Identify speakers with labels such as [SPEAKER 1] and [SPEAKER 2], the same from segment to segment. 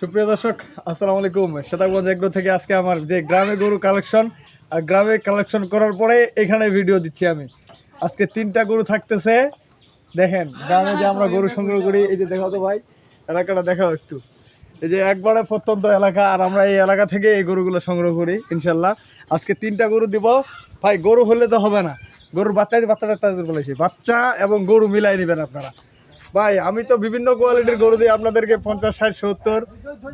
[SPEAKER 1] সুপ্রিয় দর্শক, আসসালামু আলাইকুম। সেতাগঞ্জ এগ্রো থেকে আজকে আমার যে গ্রামে গরু কালেকশন, আর গ্রামে কালেকশন করার পরে এখানে ভিডিও দিচ্ছি আমি। আজকে তিনটা গরু থাকতেছে। দেখেন, গ্রামে যে আমরা গরু সংগ্রহ করি, এই যে দেখাও তো ভাই, এলাকাটা দেখাও একটু। এই যে একবারে প্রত্যন্ত এলাকা, আর আমরা এই এলাকা থেকে এই গরুগুলো সংগ্রহ করি, ইনশাল্লাহ। আজকে তিনটা গরু দিব। ভাই, গরু হলে তো হবে না। গরুর বাচ্চা বাচ্চাটা তাদের বলেছি। বাচ্চা এবং গরু মিলাই নেবেন আপনারা। ভাই, আমি তো বিভিন্ন কোয়ালিটির গরু দিই, আপনাদেরকে পঞ্চাশ, ষাট, সত্তর।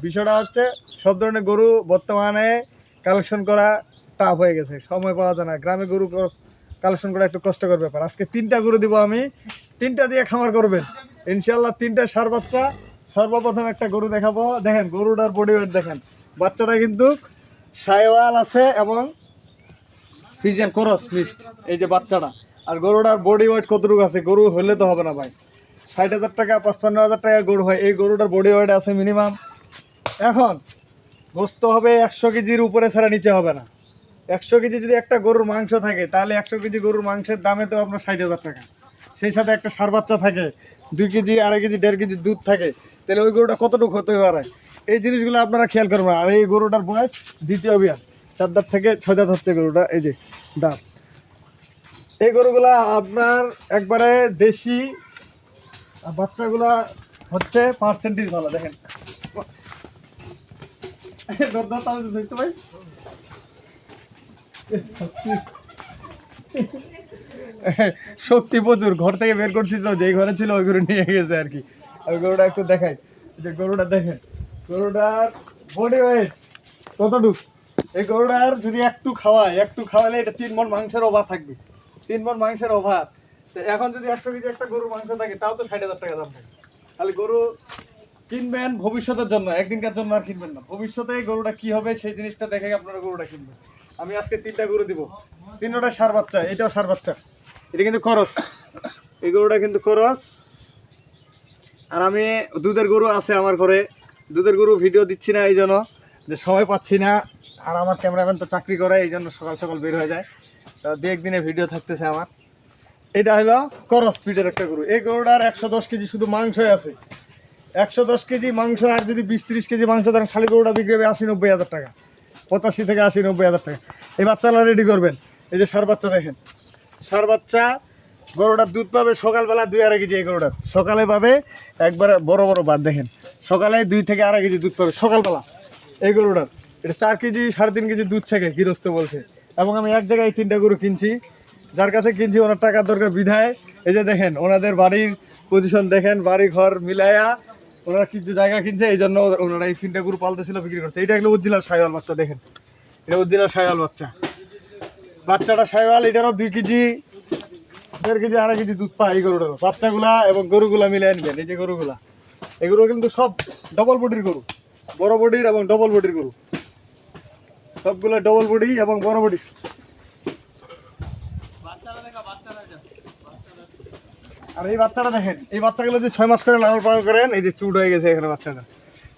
[SPEAKER 1] বিষয়টা হচ্ছে, সব ধরনের গরু বর্তমানে কালেকশন করা টাফ হয়ে গেছে, সময় পাওয়া যায় না। গ্রামে গরু কালেকশন করা একটু কষ্টকর ব্যাপার। আজকে তিনটা গরু দিব আমি, তিনটা দিয়ে খামার করবেন। ইনশাল্লাহ তিনটা সার বাচ্চা, সর্বপ্রথম একটা গরু দেখাবো। দেখেন, গরুটার বডি ওয়েট দেখেন। বাচ্চাটা কিন্তু সাইওয়াল আছে এবং ফিজিয়ান করস মিক্সড, এই যে বাচ্চাটা। আর গরুটার বডি ওয়েট কতটুকু আছে, গরু হলে তো হবে না ভাই। ষাট হাজার টাকা, পঁচপান্ন হাজার টাকা গরু হয়। এই গরুটার বডি ওয়েট আছে মিনিমাম এখন, গোস্ত হবে একশো কেজির উপরে, ছাড়া নিচে হবে না। একশো কেজি যদি একটা গরুর মাংস থাকে, তাহলে একশো কেজি গরুর মাংসের দামে তো আপনার ষাট হাজার টাকা। সেই সাথে একটা সার বাচ্চা থাকে, দুই কেজি, আড়াই কেজি, দেড় কেজি দুধ থাকে, তাহলে ওই গরুটা কতটুকু হতে পারে এই জিনিসগুলো আপনারা খেয়াল করবেন আর এই গরুটার বয়স দ্বিতীয় বিয়ার। চার দাঁত থেকে ছয় দাঁত হচ্ছে গরুটা, এই যে দাঁত। এই গরুগুলা আপনার একবারে দেশি আর বাচ্চাগুলা হচ্ছে পার্সেন্টেজ ভালো দেখেন। দেখতে শক্তি প্রচুর, ঘর থেকে বের করছি তো যেই ঘরে ছিল ওই গরু নিয়ে গেছে আর কি। ওই গরুটা একটু দেখাই যে গরুটা দেখেন, গরুটার বডি ওয়েট কতটুক? এই গরুটার যদি একটু খাওয়ায়, একটু খাওয়ালে এটা তিন মন মাংসের অভাব থাকবে। তিন মন মাংসের অভাব। এখন যদি একশো কেজি একটা গরুর মাংস থাকে, তাও তো ষাট হাজার টাকা দাম থাকে তাহলে গরু কিনবেন ভবিষ্যতের জন্য, একদিনকার জন্য আর কিনবেন না। ভবিষ্যতে গরুটা কি হবে, সেই জিনিসটা দেখে আপনারা গরুটা কিনবেন। আমি আজকে তিনটা গরু দিব। তিনটা সার বাচ্চা, এটাও সার বাচ্চা। এটা কিন্তু খরচ। এই গরুটা কিন্তু খরচ। আর আমি দুধের গরু আছে আমার ঘরে। দুধের গরু ভিডিও দিচ্ছি না এই জন্য, যে সময় পাচ্ছি না। আর আমার ক্যামেরাম্যান তো চাকরি করে, এই জন্য সকাল সকাল বের হয়ে যায়। তো দু একদিনে ভিডিও থাকতেছে আমার। এটা হলো করস স্পিডের একটা গরু। এই গরুটার একশো দশ কেজি শুধু মাংসই আছে। একশো দশ কেজি মাংস আর যদি বিশ ত্রিশ কেজি মাংস দেন, খালি গরুটা বিক্রি হবে আশি নব্বই হাজার টাকা। পঁচাশি থেকে আশি নব্বই হাজার টাকা। এই বাচ্চারা রেডি করবেন। এই যে সার বাচ্চা দেখেন। সার বাচ্চা, গরুটার দুধ পাবে সকালবেলা দুই আড়াই কেজি এই গরুটার। সকালে পাবে একবারে বড় বড় বার, দেখেন। সকালে দুই থেকে আড়াই কেজি দুধ পাবে সকালবেলা এই গরুটার। এটা চার কেজি, সাড়ে তিন কেজি দুধ থেকে গৃহস্থ বলছে। এবং আমি এক জায়গায় তিনটা গরু কিনছি। যার কাছে কিনছি ওনার টাকার দরকার বিধায়। এই যে দেখেন, ওনাদের বাড়ির পজিশন দেখেন বাড়ি ঘর মিলায়া ওনারা কিছু জায়গা কিনছে, এই জন্য ওনারা এই তিনটা গরু পালতেছিল, বিক্রি করছে। এটা এগুলো উজ্জিলাল সাইওয়াল বাচ্চা, দেখেন। এটা উজ্জিলাল সাইওয়াল বাচ্চা। বাচ্চাটা সাইওয়াল, এটারও দুই কেজি, দেড় কেজি, আড়াই কেজি দুধ পায় এই গরুটারও। বাচ্চাগুলা এবং গরুগুলা মিলে আনবেন এই যে গরুগুলা। এগুলো কিন্তু সব ডবল বডির গরু। বড় বডির এবং ডবল বডির গরু। সবগুলো ডবল বডি এবং বড় বডি আর এই বাচ্চাটা দেখেন, এই বাচ্চাগুলো যে ছয় মাস করে লালন পালন করেন, এই যে চুট হয়ে গেছে এখানে বাচ্চাটা।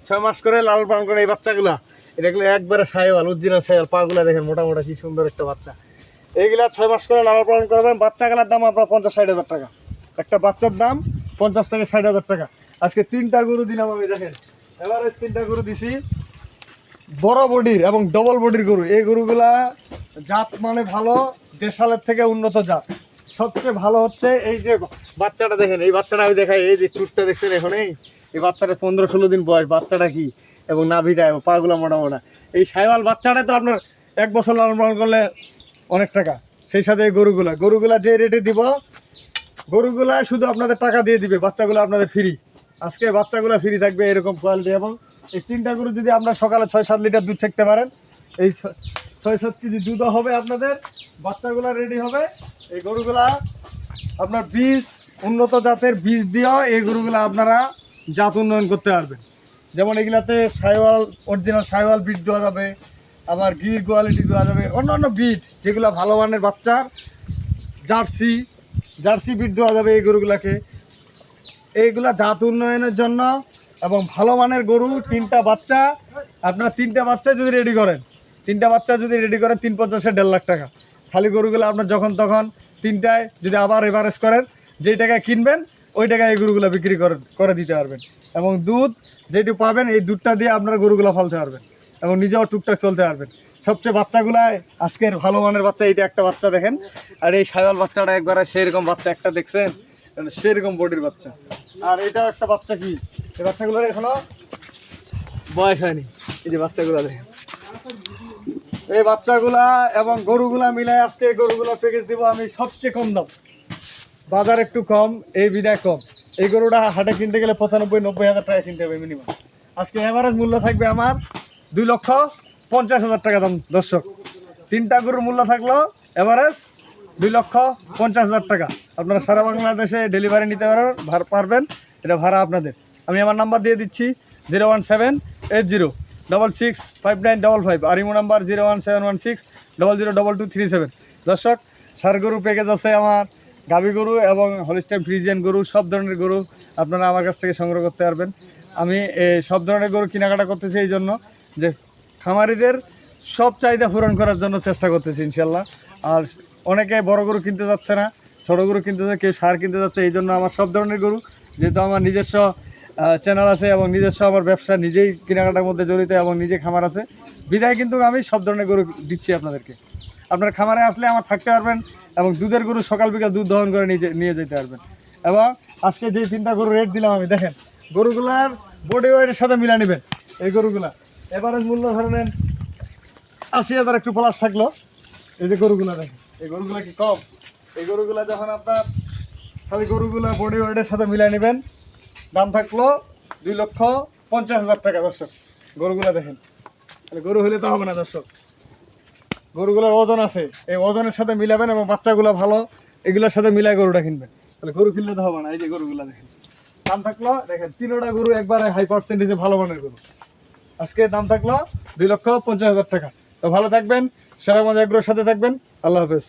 [SPEAKER 1] ছয় মাস করে লালন পালন করেন এই বাচ্চাগুলা। এটাগুলো একবারে সাইওয়াল উজ্জিনাল সাইওয়াল, পাগুলা দেখেন মোটা মোটা কি সুন্দর একটা বাচ্চা। এইগুলা ছয় মাস করে লালন পালন করবেন, বাচ্চাগুলার দাম আপনার পঞ্চাশ ষাট হাজার টাকা। একটা বাচ্চার দাম পঞ্চাশ থেকে ষাট হাজার টাকা। আজকে তিনটা গরু দিলাম আমি, দেখেন। এভারেজ তিনটা গরু দিছি। বড় বডির এবং ডবল বডির গরু। এই গরুগুলা জাত মানে ভালো, দেশালের থেকে উন্নত জাত। সবচেয়ে ভালো হচ্ছে এই যে বাচ্চাটা দেখেন, এই বাচ্চাটা আমি দেখাই, এই যে চুটটা দেখছেন এখন, এই এই বাচ্চাটা পনেরো ষোলো দিন বয়স, বাচ্চাটা কি? এবং নাভিটা, এবং পাগুলো মোটা মোটা এই সাইওয়াল বাচ্চাটা তো আপনার এক বছর লালন পালন করলে অনেক টাকা। সেই সাথে এই গরুগুলা গরুগুলা যে রেটে দিব, গরুগুলা শুধু আপনাদের টাকা দিয়ে দিবে, বাচ্চাগুলো আপনাদের ফ্রি আজকে বাচ্চাগুলো ফ্রি থাকবে এরকম কোয়ালিটি এবং এই তিনটা গরু যদি আপনার সকালে ছয় সাত লিটার দুধ ছাকতে পারেন, এই ছয় সাত কেজি দুধও হবে আপনাদের, বাচ্চাগুলো রেডি হবে। এই গরুগুলা আপনার বীজ, উন্নত জাতের বীজ দিয়েও এই গরুগুলো আপনারা জাত উন্নয়ন করতে পারবেন। যেমন এগুলাতে সাইওয়াল অরিজিনাল সাইওয়াল বিট দেওয়া যাবে, আবার গির কোয়ালিটি দেওয়া যাবে, অন্যান্য বিট যেগুলো ভালো মানের বাচ্চার, জার্সি জার্সি বিট দেওয়া যাবে এই গরুগুলাকে। এইগুলা জাত উন্নয়নের জন্য এবং ভালো মানের গরু, তিনটা বাচ্চা, আপনারা তিনটা বাচ্চা যদি রেডি করেন তিনটা বাচ্চা যদি রেডি করেন, তিন পঞ্চাশে দেড় লাখ টাকা। খালি গরুগুলো আপনার যখন তখন তিনটায় যদি আবার এভারেজ করেন, যেই টাকায় কিনবেন, ওই টাকায় এই গরুগুলো বিক্রি করে দিতে পারবেন। এবং দুধ যেটু পাবেন, এই দুধটা দিয়ে আপনার গরুগুলো ফালতে পারবেন এবং নিজেও টুকটাক চলতে পারবেন। সবচেয়ে বাচ্চাগুলায় আজকের ভালো মানের বাচ্চা, এইটা একটা বাচ্চা দেখেন। আর এই সায়াল বাচ্চাটা একবারে সেরকম বাচ্চা একটা দেখছেন? সেরকম বডির বাচ্চা। আর এটাও একটা বাচ্চা কি? এই বাচ্চাগুলোর এখনও বয়স হয়নি। এই যে বাচ্চাগুলো দেখেন। এই বাচ্চাগুলা এবং গরুগুলা মিলাই আজকে গরুগুলা প্যাকেজ দিব আমি সবচেয়ে কম দাম। বাজার একটু কম, এই বিদায় কম। এই গরুটা হাটে কিনতে গেলে পঁচানব্বই, নব্বই হাজার টাকা কিনতে হবে মিনিমাম আজকে এভারেজ মূল্য থাকবে আমার দুই লক্ষ পঞ্চাশ হাজার টাকা দাম, দর্শক। তিনটা গরুর মূল্য থাকল এভারেজ দুই লক্ষ পঞ্চাশ হাজার টাকা। আপনারা সারা বাংলাদেশে ডেলিভারি নিতে ভার- পারবেন, এটা ভাড়া আপনাদের। আমি আমার নাম্বার দিয়ে দিচ্ছি zero one seven eight zero double six five nine double five আর imo number zero one seven one six double zero double two three seven দর্শক, সার গরু প্যাকেজ আছে আমার, গাভী গরু এবং হলিস্টাইন ফ্রিজিয়ান গরু, সব ধরনের গরু আপনারা আমার কাছ থেকে সংগ্রহ করতে পারবেন। আমি সব ধরনের গরু কেনাকাটা করতেছি এই জন্য যে খামারিদের সব চাহিদা পূরণ করার জন্য চেষ্টা করতেছি ইনশাল্লাহ আর অনেকে বড় গরু কিনতে যাচ্ছে না, ছোট গরু কিনতে যাচ্ছে কেউ সার কিনতে যাচ্ছে, এই জন্য আমার সব ধরনের গরু, যেহেতু আমার নিজস্ব চ্যানেল আছে এবং নিজস্ব আমার ব্যবসা, নিজেই কেনাকাটার মধ্যে জড়িত এবং নিজে খামার আছে। বিদায় কিন্তু আমি সব ধরনের গরু দিচ্ছি আপনাদেরকে। আপনার খামারে আসলে আমার থাকতে পারবেন এবং দুধের গরু সকাল বিকাল দুধ দহন করে নিয়ে নিয়ে যেতে পারবেন। এবং আজকে যে তিনটা গরু রেট দিলাম আমি, দেখেন, গরুগুলার বডি ওয়েটের সাথে মিলা নেবেন এই গরুগুলা। এবারে মূল্য ধরেন আশি হাজার একটু প্লাস থাকল। এই যে গরুগুলা দেখেন, এই গরুগুলা কি কম? এই গরুগুলা যখন আপনার খালি গরুগুলা বডি ওয়েটের সাথে মিলাই নেবেন দাম থাকল দুই লক্ষ পঞ্চাশ হাজার টাকা, দর্শক। গরুগুলা দেখেন। গরু হলে তো হবে না, দর্শক। গরুগুলোর ওজন আছে। এই ওজনের সাথে মিলাবেন এবং বাচ্চাগুলো ভালো, এগুলোর সাথে মিলাই গরুটা কিনবেন। তাহলে গরু কিনলে তো হবে না, এই যে গরুগুলা দেখেন। দাম থাকল, দেখেন, তিনোটা গরু একবারে হাই পার্সেন্টেজে ভালো মানের গরু। আজকে দাম থাকল দুই লক্ষ পঞ্চাশ হাজার টাকা। তো ভালো থাকবেন, সেরা মজা এগুলোর সাথে থাকবেন। আল্লাহ হাফেজ।